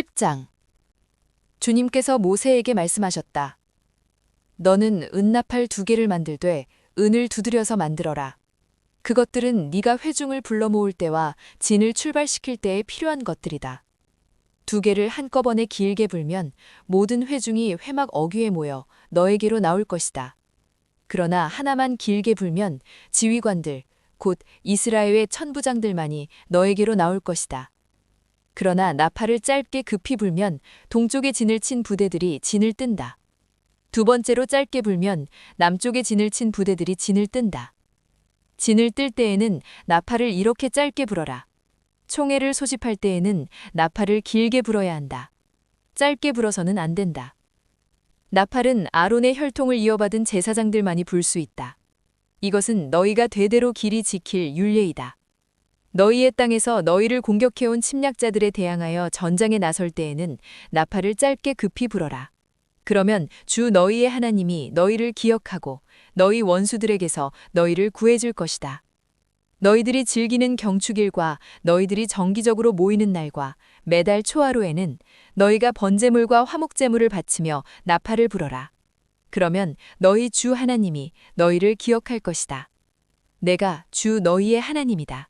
10장 주님께서 모세에게 말씀하셨다. 너는 은나팔 두 개를 만들되 은을 두드려서 만들어라. 그것들은 네가 회중을 불러 모을 때와 진을 출발시킬 때에 필요한 것들이다. 두 개를 한꺼번에 길게 불면 모든 회중이 회막 어귀에 모여 너에게로 나올 것이다. 그러나 하나만 길게 불면 지휘관들, 곧 이스라엘의 천부장들만이 너에게로 나올 것이다. 그러나 나팔을 짧게 급히 불면 동쪽에 진을 친 부대들이 진을 뜬다. 두 번째로 짧게 불면 남쪽에 진을 친 부대들이 진을 뜬다. 진을 뜰 때에는 나팔을 이렇게 짧게 불어라. 총애를 소집할 때에는 나팔을 길게 불어야 한다. 짧게 불어서는 안 된다. 나팔은 아론의 혈통을 이어받은 제사장들만이 불 수 있다. 이것은 너희가 되대로 길이 지킬 율례이다. 너희의 땅에서 너희를 공격해온 침략자들에 대항하여 전장에 나설 때에는 나팔을 짧게 급히 불어라. 그러면 주 너희의 하나님이 너희를 기억하고 너희 원수들에게서 너희를 구해줄 것이다. 너희들이 즐기는 경축일과 너희들이 정기적으로 모이는 날과 매달 초하루에는 너희가 번제물과 화목제물을 바치며 나팔을 불어라. 그러면 너희 주 하나님이 너희를 기억할 것이다. 내가 주 너희의 하나님이다.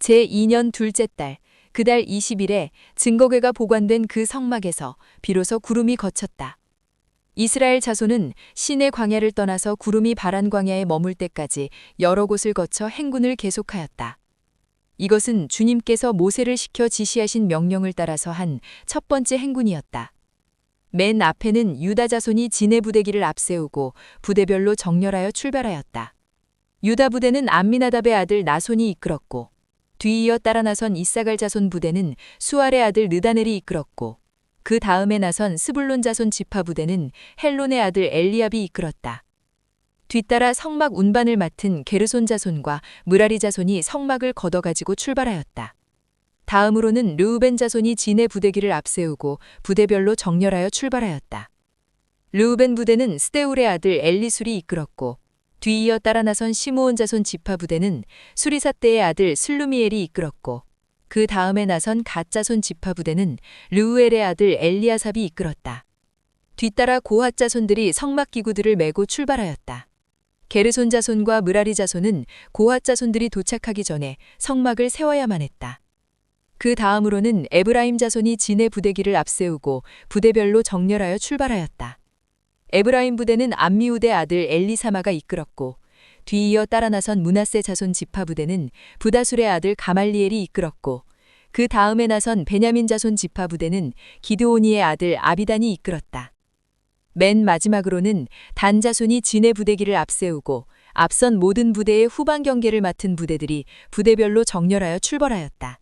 제2년 둘째 달, 그달 20일에 증거궤가 보관된 그 성막에서 비로소 구름이 거쳤다. 이스라엘 자손은 신의 광야를 떠나서 구름이 바란 광야에 머물 때까지 여러 곳을 거쳐 행군을 계속하였다. 이것은 주님께서 모세를 시켜 지시하신 명령을 따라서 한 첫 번째 행군이었다. 맨 앞에는 유다 자손이 진의 부대기를 앞세우고 부대별로 정렬하여 출발하였다. 유다 부대는 암미나답의 아들 나손이 이끌었고 뒤이어 따라 나선 이사갈 자손 부대는 수알의 아들 느다넬이 이끌었고 그 다음에 나선 스불론 자손 지파 부대는 헬론의 아들 엘리압이 이끌었다. 뒤따라 성막 운반을 맡은 게르손 자손과 무라리 자손이 성막을 걷어가지고 출발하였다. 다음으로는 르우벤 자손이 진의 부대기를 앞세우고 부대별로 정렬하여 출발하였다. 르우벤 부대는 스데울의 아들 엘리술이 이끌었고 뒤이어 따라 나선 시므온 자손 지파 부대는 수리사떼의 아들 슬루미엘이 이끌었고 그 다음에 나선 갓자손 지파 부대는 르우엘의 아들 엘리아삽이 이끌었다. 뒤따라 고핫 자손들이 성막 기구들을 메고 출발하였다. 게르손 자손과 무라리 자손은 고핫 자손들이 도착하기 전에 성막을 세워야만 했다. 그 다음으로는 에브라임 자손이 진의 부대기를 앞세우고 부대별로 정렬하여 출발하였다. 에브라임 부대는 암미우대 아들 엘리사마가 이끌었고 뒤이어 따라 나선 문하세 자손 지파 부대는 부다술의 아들 가말리엘이 이끌었고 그 다음에 나선 베냐민 자손 지파 부대는 기드오니의 아들 아비단이 이끌었다. 맨 마지막으로는 단 자손이 진의 부대기를 앞세우고 앞선 모든 부대의 후반 경계를 맡은 부대들이 부대별로 정렬하여 출발하였다.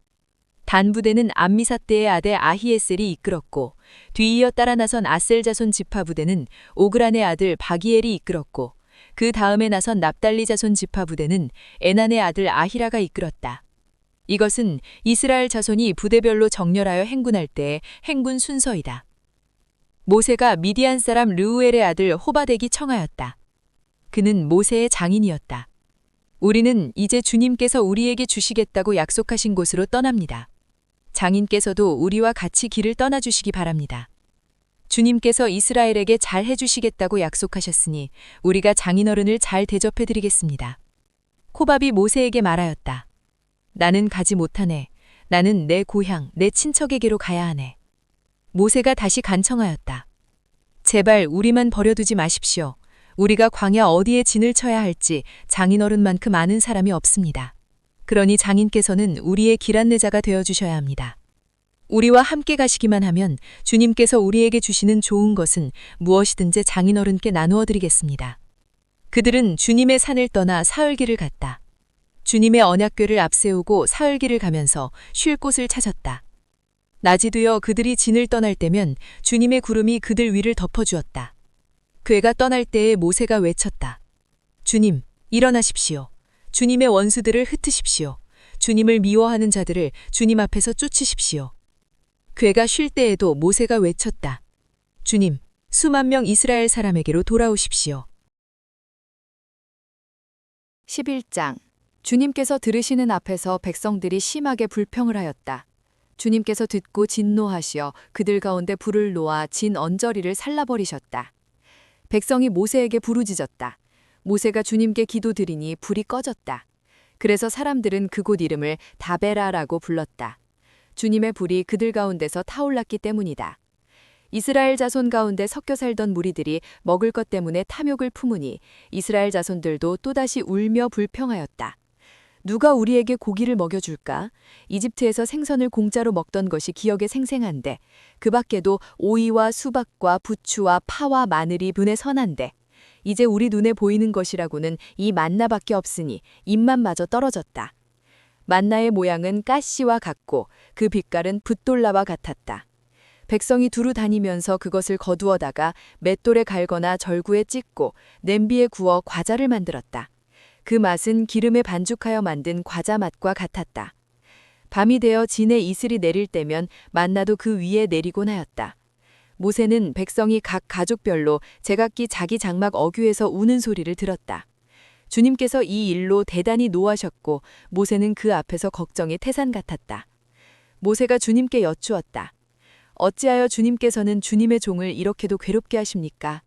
단 부대는 암미사떼의 아들 아히에셀이 이끌었고 뒤이어 따라 나선 아셀 자손 지파 부대는 오그란의 아들 바기엘이 이끌었고 그 다음에 나선 납달리 자손 지파 부대는 에난의 아들 아히라가 이끌었다. 이것은 이스라엘 자손이 부대별로 정렬하여 행군할 때의 행군 순서이다. 모세가 미디안 사람 르우엘의 아들 호바덱이 청하였다. 그는 모세의 장인이었다. 우리는 이제 주님께서 우리에게 주시겠다고 약속하신 곳으로 떠납니다. 장인께서도 우리와 같이 길을 떠나주시기 바랍니다. 주님께서 이스라엘에게 잘 해주시겠다고 약속하셨으니 우리가 장인어른을 잘 대접해드리겠습니다. 코밥이 모세에게 말하였다. 나는 가지 못하네. 나는 내 고향, 내 친척에게로 가야 하네. 모세가 다시 간청하였다. 제발 우리만 버려두지 마십시오. 우리가 광야 어디에 진을 쳐야 할지 장인어른만큼 아는 사람이 없습니다. 그러니 장인께서는 우리의 길 안내자가 되어 주셔야 합니다. 우리와 함께 가시기만 하면 주님께서 우리에게 주시는 좋은 것은 무엇이든지 장인어른께 나누어 드리겠습니다. 그들은 주님의 산을 떠나 사흘길을 갔다. 주님의 언약궤를 앞세우고 사흘길을 가면서 쉴 곳을 찾았다. 낮이 되어 그들이 진을 떠날 때면 주님의 구름이 그들 위를 덮어주었다. 괴가 떠날 때에 모세가 외쳤다. 주님, 일어나십시오. 주님의 원수들을 흩으십시오. 주님을 미워하는 자들을 주님 앞에서 쫓으십시오. 괴가 쉴 때에도 모세가 외쳤다. 주님, 수만 명 이스라엘 사람에게로 돌아오십시오. 11장 주님께서 들으시는 앞에서 백성들이 심하게 불평을 하였다. 주님께서 듣고 진노하시어 그들 가운데 불을 놓아 진 언저리를 살라버리셨다. 백성이 모세에게 부르짖었다. 모세가 주님께 기도드리니 불이 꺼졌다. 그래서 사람들은 그곳 이름을 다베라라고 불렀다. 주님의 불이 그들 가운데서 타올랐기 때문이다. 이스라엘 자손 가운데 섞여 살던 무리들이 먹을 것 때문에 탐욕을 품으니 이스라엘 자손들도 또다시 울며 불평하였다. 누가 우리에게 고기를 먹여줄까? 이집트에서 생선을 공짜로 먹던 것이 기억에 생생한데 그 밖에도 오이와 수박과 부추와 파와 마늘이 눈에 선한데 이제 우리 눈에 보이는 것이라고는 이 만나밖에 없으니 입만 마저 떨어졌다. 만나의 모양은 가시와 같고 그 빛깔은 붓돌라와 같았다. 백성이 두루 다니면서 그것을 거두어다가 맷돌에 갈거나 절구에 찢고 냄비에 구워 과자를 만들었다. 그 맛은 기름에 반죽하여 만든 과자 맛과 같았다. 밤이 되어 진의 이슬이 내릴 때면 만나도 그 위에 내리곤 하였다. 모세는 백성이 각 가족별로 제각기 자기 장막 어귀에서 우는 소리를 들었다. 주님께서 이 일로 대단히 노하셨고 모세는 그 앞에서 걱정이 태산 같았다. 모세가 주님께 여쭈었다. 어찌하여 주님께서는 주님의 종을 이렇게도 괴롭게 하십니까?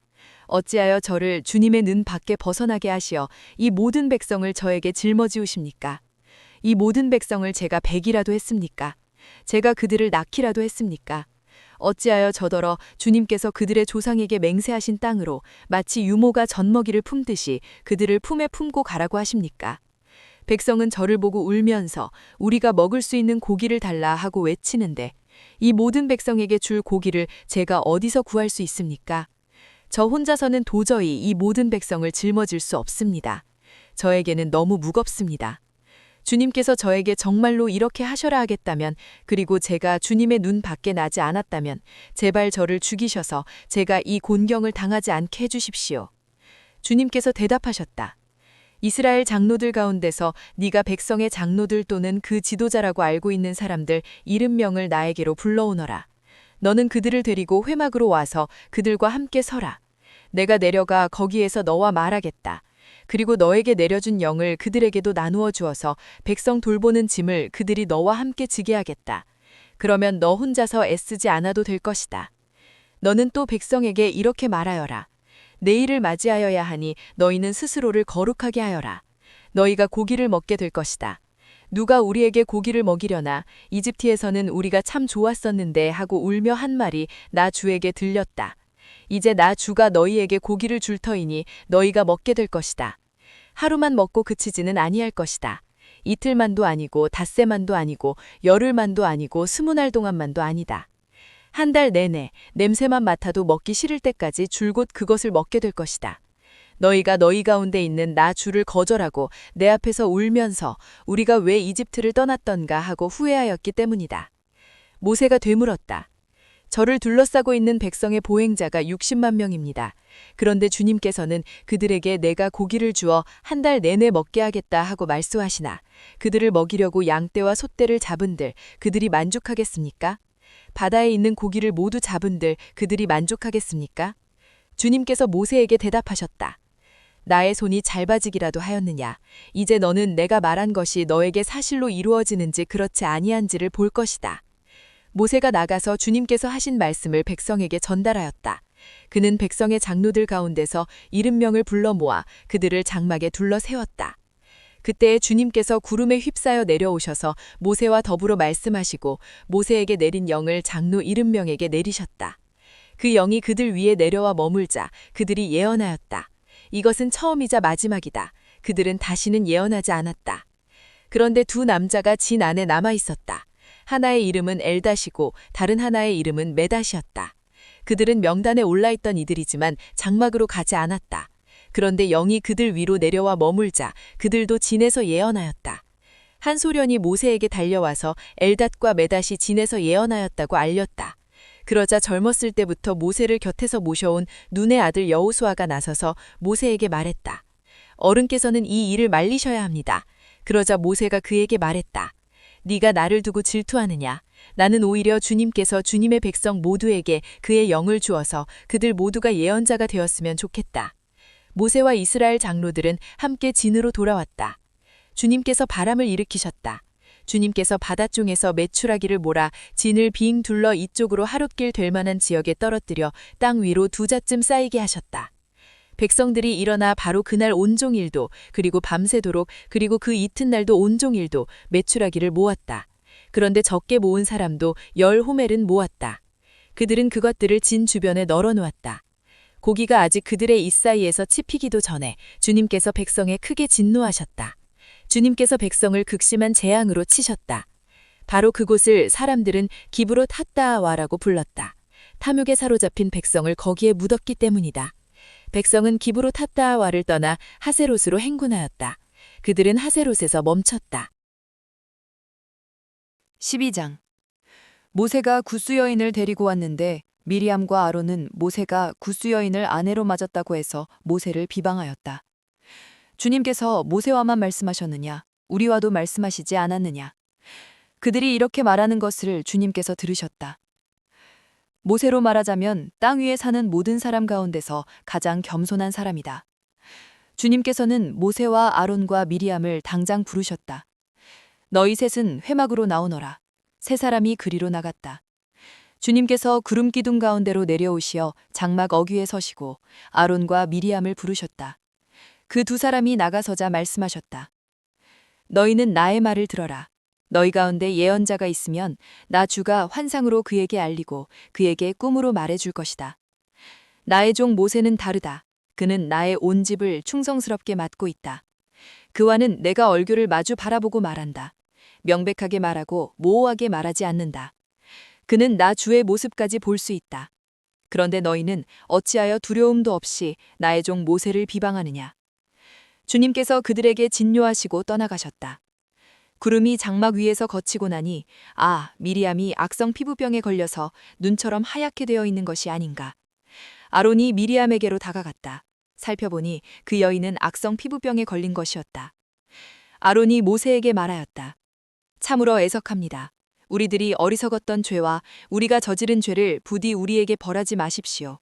어찌하여 저를 주님의 는 밖에 벗어나게 하시어 이 모든 백성을 저에게 짊어지우십니까? 이 모든 백성을 제가 백이라도 했습니까? 제가 그들을 낳기라도 했습니까? 어찌하여 저더러 주님께서 그들의 조상에게 맹세하신 땅으로 마치 유모가 젖먹이를 품듯이 그들을 품에 품고 가라고 하십니까? 백성은 저를 보고 울면서 우리가 먹을 수 있는 고기를 달라 하고 외치는데 이 모든 백성에게 줄 고기를 제가 어디서 구할 수 있습니까? 저 혼자서는 도저히 이 모든 백성을 짊어질 수 없습니다. 저에게는 너무 무겁습니다. 주님께서 저에게 정말로 이렇게 하셔라 하겠다면, 그리고 제가 주님의 눈 밖에 나지 않았다면, 제발 저를 죽이셔서 제가 이 곤경을 당하지 않게 해주십시오. 주님께서 대답하셨다. 이스라엘 장로들 가운데서 네가 백성의 장로들 또는 그 지도자라고 알고 있는 사람들 이름명을 나에게로 불러오너라. 너는 그들을 데리고 회막으로 와서 그들과 함께 서라. 내가 내려가 거기에서 너와 말하겠다. 그리고 너에게 내려준 영을 그들에게도 나누어 주어서 백성 돌보는 짐을 그들이 너와 함께 지게 하겠다. 그러면 너 혼자서 애쓰지 않아도 될 것이다. 너는 또 백성에게 이렇게 말하여라. 내일을 맞이하여야 하니 너희는 스스로를 거룩하게 하여라. 너희가 고기를 먹게 될 것이다. 누가 우리에게 고기를 먹이려나 이집트에서는 우리가 참 좋았었는데 하고 울며 한 말이 나 주에게 들렸다. 이제 나 주가 너희에게 고기를 줄 터이니 너희가 먹게 될 것이다. 하루만 먹고 그치지는 아니할 것이다. 이틀만도 아니고 닷새만도 아니고 열흘만도 아니고 스무 날 동안만도 아니다. 한 달 내내 냄새만 맡아도 먹기 싫을 때까지 줄곧 그것을 먹게 될 것이다. 너희가 너희 가운데 있는 나 주를 거절하고 내 앞에서 울면서 우리가 왜 이집트를 떠났던가 하고 후회하였기 때문이다. 모세가 되물었다. 저를 둘러싸고 있는 백성의 보행자가 60만 명입니다. 그런데 주님께서는 그들에게 내가 고기를 주어 한 달 내내 먹게 하겠다 하고 말씀하시나 그들을 먹이려고 양떼와 소떼를 잡은들 그들이 만족하겠습니까? 바다에 있는 고기를 모두 잡은들 그들이 만족하겠습니까? 주님께서 모세에게 대답하셨다. 나의 손이 짧아지기라도 하였느냐? 이제 너는 내가 말한 것이 너에게 사실로 이루어지는지 그렇지 아니한지를 볼 것이다. 모세가 나가서 주님께서 하신 말씀을 백성에게 전달하였다. 그는 백성의 장로들 가운데서 이름명을 불러 모아 그들을 장막에 둘러 세웠다. 그때 주님께서 구름에 휩싸여 내려오셔서 모세와 더불어 말씀하시고 모세에게 내린 영을 장로 이름명에게 내리셨다. 그 영이 그들 위에 내려와 머물자 그들이 예언하였다. 이것은 처음이자 마지막이다. 그들은 다시는 예언하지 않았다. 그런데 두 남자가 진 안에 남아 있었다. 하나의 이름은 엘다시고 다른 하나의 이름은 메다시였다. 그들은 명단에 올라있던 이들이지만 장막으로 가지 않았다. 그런데 영이 그들 위로 내려와 머물자 그들도 진에서 예언하였다. 한 소련이 모세에게 달려와서 엘닷과 메닷이 진에서 예언하였다고 알렸다. 그러자 젊었을 때부터 모세를 곁에서 모셔온 눈의 아들 여호수아가 나서서 모세에게 말했다. 어른께서는 이 일을 말리셔야 합니다. 그러자 모세가 그에게 말했다. 네가 나를 두고 질투하느냐? 나는 오히려 주님께서 주님의 백성 모두에게 그의 영을 주어서 그들 모두가 예언자가 되었으면 좋겠다. 모세와 이스라엘 장로들은 함께 진으로 돌아왔다. 주님께서 바람을 일으키셨다. 주님께서 바닷종에서 메추라기를 몰아 진을 빙 둘러 이쪽으로 하룻길 될 만한 지역에 떨어뜨려 땅 위로 두 자쯤 쌓이게 하셨다. 백성들이 일어나 바로 그날 온종일도 그리고 밤새도록 그리고 그 이튿날도 온종일도 메추라기를 모았다. 그런데 적게 모은 사람도 열 호멜은 모았다. 그들은 그것들을 진 주변에 널어 놓았다. 고기가 아직 그들의 입 사이에서 칩히기도 전에 주님께서 백성에 크게 진노하셨다. 주님께서 백성을 극심한 재앙으로 치셨다. 바로 그곳을 사람들은 기브로 탔다와라고 불렀다. 탐욕에 사로잡힌 백성을 거기에 묻었기 때문이다. 백성은 기브로 탔다와를 떠나 하세롯으로 행군하였다. 그들은 하세롯에서 멈췄다. 12장 모세가 구스 여인을 데리고 왔는데 미리암과 아론은 모세가 구스 여인을 아내로 맞았다고 해서 모세를 비방하였다. 주님께서 모세와만 말씀하셨느냐? 우리와도 말씀하시지 않았느냐? 그들이 이렇게 말하는 것을 주님께서 들으셨다. 모세로 말하자면 땅 위에 사는 모든 사람 가운데서 가장 겸손한 사람이다. 주님께서는 모세와 아론과 미리암을 당장 부르셨다. 너희 셋은 회막으로 나오너라. 세 사람이 그리로 나갔다. 주님께서 구름 기둥 가운데로 내려오시어 장막 어귀에 서시고 아론과 미리암을 부르셨다. 그 두 사람이 나가서자 말씀하셨다. 너희는 나의 말을 들어라. 너희 가운데 예언자가 있으면 나 주가 환상으로 그에게 알리고 그에게 꿈으로 말해 줄 것이다. 나의 종 모세는 다르다. 그는 나의 온 집을 충성스럽게 맡고 있다. 그와는 내가 얼굴을 마주 바라보고 말한다. 명백하게 말하고 모호하게 말하지 않는다. 그는 나 주의 모습까지 볼 수 있다. 그런데 너희는 어찌하여 두려움도 없이 나의 종 모세를 비방하느냐. 주님께서 그들에게 진뇨하시고 떠나가셨다. 구름이 장막 위에서 거치고 나니 아, 미리암이 악성 피부병에 걸려서 눈처럼 하얗게 되어 있는 것이 아닌가. 아론이 미리암에게로 다가갔다. 살펴보니 그 여인은 악성 피부병에 걸린 것이었다. 아론이 모세에게 말하였다. 참으로 애석합니다. 우리들이 어리석었던 죄와 우리가 저지른 죄를 부디 우리에게 벌하지 마십시오.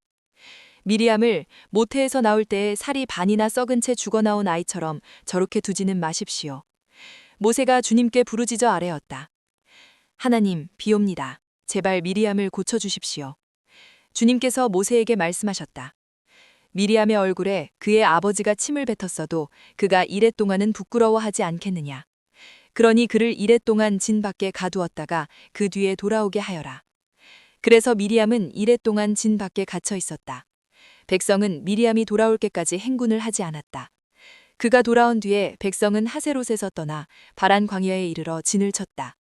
미리암을 모태에서 나올 때에 살이 반이나 썩은 채 죽어나온 아이처럼 저렇게 두지는 마십시오. 모세가 주님께 부르짖어 아뢰었다. 하나님, 비옵니다. 제발 미리암을 고쳐주십시오. 주님께서 모세에게 말씀하셨다. 미리암의 얼굴에 그의 아버지가 침을 뱉었어도 그가 이래 동안은 부끄러워하지 않겠느냐. 그러니 그를 이래 동안 진 밖에 가두었다가 그 뒤에 돌아오게 하여라. 그래서 미리암은 이래 동안 진 밖에 갇혀 있었다. 백성은 미리암이 돌아올 때까지 행군을 하지 않았다. 그가 돌아온 뒤에 백성은 하세롯에서 떠나 바란 광야에 이르러 진을 쳤다.